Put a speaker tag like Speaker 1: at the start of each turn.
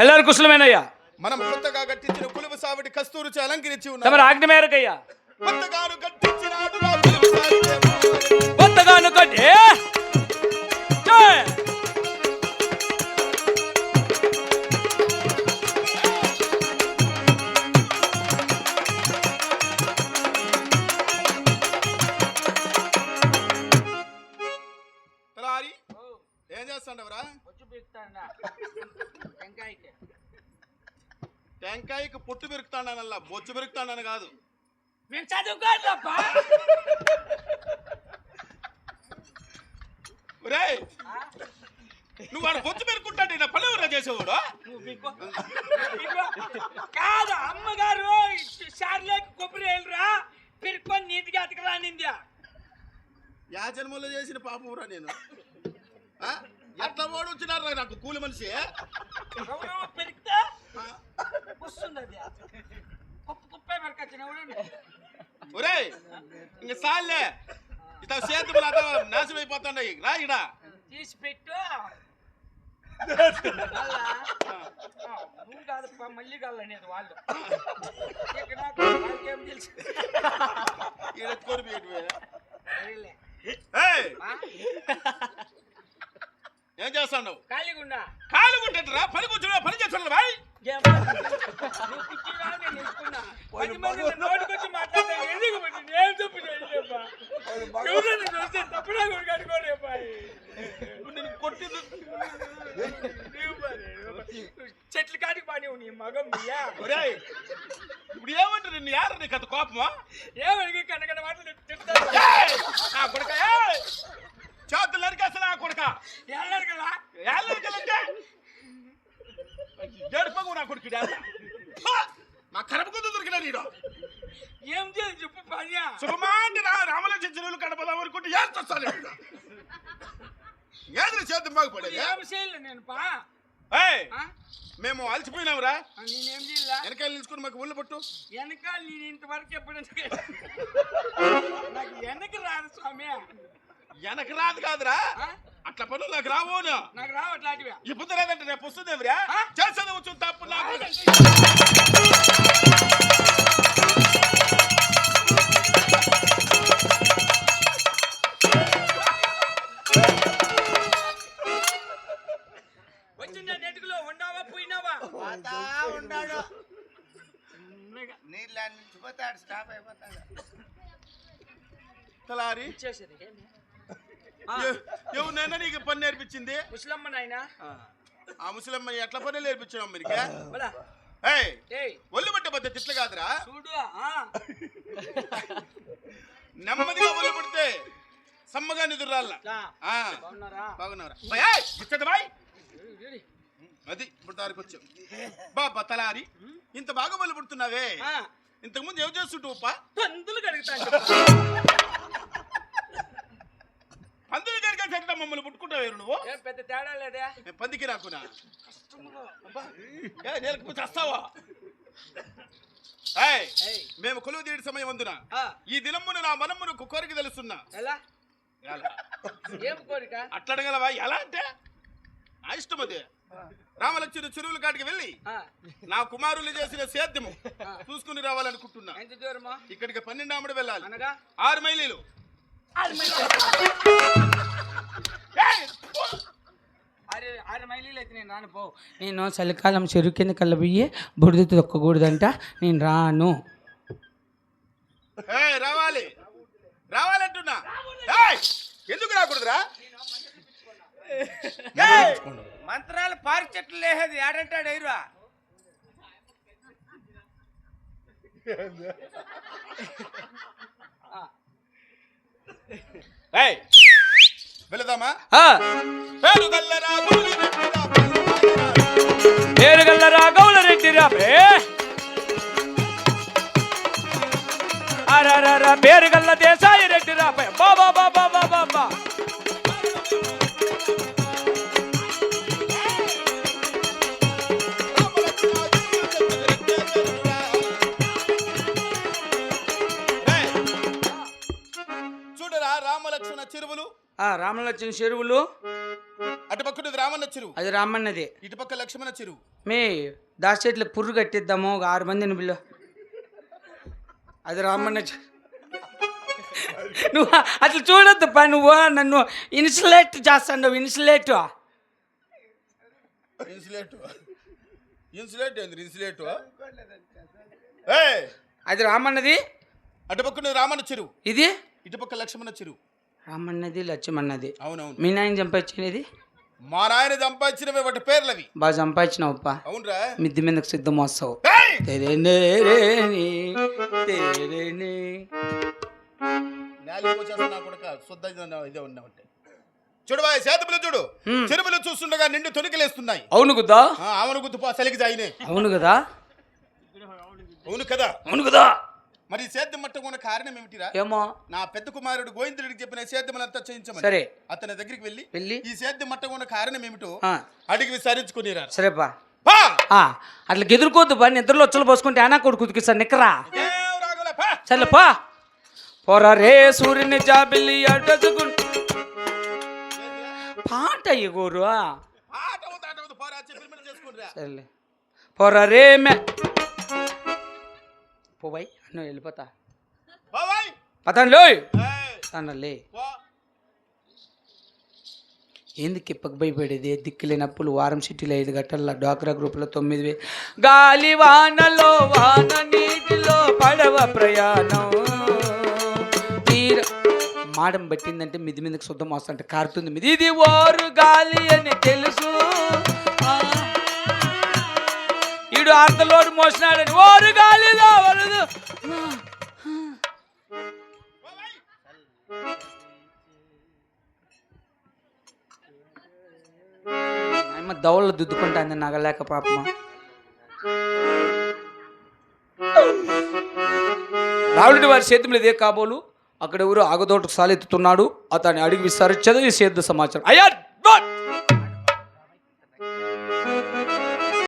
Speaker 1: ఎల్లారు కుశలమేనయ్యా.
Speaker 2: మనం కొత్తగా గట్టించిన కులుపు సావిడి కస్తూరు అలంకరించి
Speaker 1: ఉన్నాం.
Speaker 2: తమరు
Speaker 1: ఆజ్ఞ మేరకయ్యా.
Speaker 2: కొత్తగాను కట్టించినాడు
Speaker 1: కొత్తగాను కట్టి
Speaker 2: ఏం! చేస్తాండవరా టెంకాయకి పొట్టు పెరుకుతాడనల్లా బొచ్చు పెరుకుతాడని కాదు.
Speaker 1: మేము చదువుకోవాలప్పా
Speaker 2: ఒరేయ్ నువ్వు వాడు బొచ్చు పెరుకుంటాడు నా పని ఎవరా చేసేవాడు?
Speaker 3: కాదు అమ్మగారు సార్లేకి కొబ్బరి వెళ్ళరా పిరుక్కొని నీటిగా అతకరానిందా.
Speaker 2: యా జన్మలో చేసిన పాపమురా నేను? ఎట్లా ఓడి వచ్చినారా నాకు కూలి మనిషి?
Speaker 3: పెరిగితే అది. కుప్ప కుప్పే పెరకొచ్చిన
Speaker 2: ఒరేయ్ ఇంక సాల్లే. ఇత సేతులు అట నాశనం అయిపోతాండాయి రా ఇడ.
Speaker 3: తీసి పెట్టు. నువ్వు మళ్ళీ కాలనేది వాళ్ళు. నాకు వాళ్ళకేం తెలుసు.
Speaker 2: ఈడ? ఏం చేస్తాడు
Speaker 3: ఖాళీగా ఉన్నా
Speaker 2: కాలు కొట్టేటరా పని కూర్చున్నా పని చేస్తాడు బాయ్
Speaker 3: ఏం నువ్వు పిచ్చిరా నేను నిలుచుకున్నా పది మంది నా నోటికొచ్చి మాట్లాడితే ఎందుకు మరి నేను తప్పు చేయలేపా ఎవరైనా చూస్తే తప్పుడా కూడా కట్టుకోలేపా
Speaker 2: నేను కొట్టింది
Speaker 3: చెట్ల కాడికి పాని నీ మగం మీయా
Speaker 2: ఒరేయ్ ఇప్పుడు ఏమంటారు నిన్ను యారు నీకు అంత కోపమా
Speaker 3: ఏమడిగి కనకన మాటలు తిడతారు
Speaker 2: ఏయ్! నా కొడుక ఏయ్! చేతులు నరికేస్తా నా కొడుక ఏడుపగు నా కొడుకు మా కరపకు దొరికిన నీడు
Speaker 3: ఏం చేయాలి చెప్పు పనియా
Speaker 2: సుఖమాంటి రా రామలక్ష్మి చెరువులు కడపదాం అనుకుంటే ఏడుస్తాను ఏది చేద్దాం బాగుపడేది
Speaker 3: ఏం? చేయలే నేను పా?
Speaker 2: మేము అలసిపోయినాంరా
Speaker 3: ఆ, నేనేం చేయలే?
Speaker 2: వెనకాల నిలుచుకుని మాకు ఒళ్ళు పట్టు.
Speaker 3: వెనకాల నేను ఇంతవరకు ఎప్పుడైనా నాకు వెనక రాదు స్వామి.
Speaker 2: వెనక రాదు కాదురా? అట్లా పనులు నాకు రావోను?
Speaker 3: నాకు రావు అట్లాంటివి.
Speaker 2: ఇప్పుడు రాదంటే రేపు వస్తుంది ఎవరా
Speaker 3: ఆ?
Speaker 2: చేసేది వచ్చు తప్పు నాకు
Speaker 3: వచ్చిందా నెట్టుకులో? ఉండావా? పోయినావా?
Speaker 4: పోతా ఉన్నాడు నీళ్ళు నిలిచిపోతాడు స్టాప్ అయిపోతాడు.
Speaker 2: తలారి? ఎ- ఎవరినైనా నీకు పని నేర్పించింది?
Speaker 3: ముసలమ్మ నాయన.
Speaker 2: ఆ. ముసలమ్మ ఎట్లా పని ఏయ్
Speaker 3: ఏయ్.
Speaker 2: ఒళ్ళు పట్టే పద్ధతి తిట్లు కాదురా.
Speaker 3: చూడు
Speaker 2: నెమ్మదిగా ఒళ్ళు పడితే సమ్మగా నిదురాల
Speaker 3: ఇట్లా. బాగున్నారా?
Speaker 2: అది ఇప్పుడు దారికి వచ్చాం బాబా తలారి ఇంత బాగా ఒళ్ళు పుడుతున్నావే.
Speaker 3: ఆ,
Speaker 2: ఇంతకు ముందు ఏం చేస్తుంటావు
Speaker 3: పందులు కడుగుతాను
Speaker 2: పందులు చెట్ల మమ్మల్ని పుట్టుకుంటావు నువ్వు?
Speaker 3: ఏం పెద్ద తేడా లేదే?
Speaker 2: నేను పందికి రాకునా? ఏయ్,
Speaker 3: ఏయ్
Speaker 2: మేము కొలువు తీయడి సమయం అందున?
Speaker 3: ఆ,
Speaker 2: ఈ దినమున నా మనమును కుక్కరికి తెలుస్తున్నా
Speaker 3: ఎలా?
Speaker 2: ఎలా?
Speaker 3: ఏం కోరిక?
Speaker 2: ఎలా అంటే? నా ఇష్టం అది. రామలక్ష్మి చెరువుల కాడికి వెళ్ళి
Speaker 3: ఆ,
Speaker 2: నా కుమారులు చేసిన సేద్యము చూసుకుని రావాలనుకుంటున్నా.
Speaker 3: ఎంత దూరమా?
Speaker 2: ఇక్కడికి పన్నెండు ఆమెడు వెళ్ళాలి.
Speaker 3: అనగా?
Speaker 2: ఆరు మైలీలు.
Speaker 3: ఆరు అయితే నేను రాను. పో. నేను చలికాలం చెరువు కింద కళ్ళ పోయి బుడిద తొక్కకూడదంట. నేను రాను.
Speaker 2: ఏయ్, రావాలి. రావాలంటున్నా ఏయ్, ఎందుకు రాకూడదురా?
Speaker 4: మంత్రాలు పారి చెట్లు లేసేది ఏడంటాడు ఎయిరా
Speaker 2: ఏయ్, వెళదామా? పేరు
Speaker 1: గల్ల దేశాయి రెడ్డి రాబే బాబా బాబా బాబా బా
Speaker 2: చూడరా రామలక్ష్మణ చెరువులు?
Speaker 3: రామలక్ష్మణ చెరువులు.
Speaker 2: అటు పక్కన రామన్న చెరువు.
Speaker 3: అది రామన్నది.
Speaker 2: ఇటుపక్క లక్ష్మణ చెరువు.
Speaker 3: మే దాచేట్లు పుర్రు కట్టిద్దాము ఒక ఆరు మందిని బిల్లు అది రామన్న చె- నువ్వు అట్లా చూడొద్దు పా నువ్వు నన్ను ఇన్సులేట్ చేస్తాను ఇన్సులేట్.
Speaker 2: ఇన్సులేట్. ఇన్సులేట్ ఏంది ఇన్సులేట్? ఏ!
Speaker 3: అది రామన్నది?
Speaker 2: అటుపక్క రామన్న చెరువు.
Speaker 3: ఇది?
Speaker 2: ఇటుపక్క లక్ష్మణ చెరువు.
Speaker 3: రామన్నది లక్ష్మన్నది.
Speaker 2: అవునవును.
Speaker 3: మీ నాయన సంపాదించినది
Speaker 2: మా నాయన సంపాదించినవి వాటి పేర్లవి.
Speaker 3: బాగా సంపాదించినావప్ప
Speaker 2: అవునరా.
Speaker 3: మిద్ది మీదకి సిద్ధం వస్తావు. తెరేనే.
Speaker 2: కొడుక. శుద్ధ ఇదే- ఉన్నామంటే చూడు బాయ్ చూడు. చెరువులు చూస్తుండగా నిండు తొనికలేస్తున్నాయి.
Speaker 3: అవును కదా?
Speaker 2: ఆమెను గుర్తుపో చలికి జాయినే.
Speaker 3: అవును కదా?
Speaker 2: అవును కదా?
Speaker 3: అవును కదా?
Speaker 2: మరి సేద్యం మట్టం ఉన్న కారణం ఏమిటిరా?
Speaker 3: ఏమో?
Speaker 2: నా పెద్ద కుమారుడు గోవిందుడికి చెప్పిన సేద్యములంతా చేయించమని.
Speaker 3: సరే.
Speaker 2: అతని దగ్గరికి వెళ్ళి
Speaker 3: వెళ్ళి?
Speaker 2: ఈ సేద్యం మట్టం ఉన్న కారణం ఏమిటో అడిగి విచారించుకుని రా
Speaker 3: సరేపా అట్లా గెదురుకోవద్దు బా నిద్రలో వచ్చలు పోసుకుంటే ఆనా కొడుకు సార్ నిక్కరా! సర్లే పా. పోరా రే సూర్యుని జాబిల్లి అడ్డచుకుంటు పాట ఎగోరు
Speaker 2: ఆట అవుతా, ఆట అవుతా, పోరా, చెప్పిన పని చేసుకునిరా.
Speaker 3: సర్లే. పోరా రే మే. పోబాయ్ నువ్వు వెళ్ళిపోతా.
Speaker 2: పో బాయ్.
Speaker 3: పతండి లోయ్
Speaker 2: ఏయ్,
Speaker 3: తనలే
Speaker 2: పో.
Speaker 3: ఏంది కిప్పకు భయపడేది? దిక్కులేనప్పుడు వారం సిటీలో ఐదు గంటల డ్వాక్రా గ్రూపులో తొమ్మిది గాలి వానలో వాన నీటిలో పడవ ప్రయాణం. మాడం పట్టిందంటే మిది మీదకి శుద్ధం వస్తుంటే కారుతుంది మిది. ఇది ఓరు గాలి అని తెలుసు. ఈడు అర్ధలోడు మోసినాడని ఓరు గాలిలో వలదు అమ్మ దవళ్ళు దుద్దుకుంటాంది నగలేక పాపం రావుడి వారి సేద్యం ఇదే కాబోలు? అక్కడ ఆగదోటకు సాలెత్తుతున్నాడు అతన్ని అడిగి విచారించదు ఈ సేద్ద సమాచారం. అయ్యా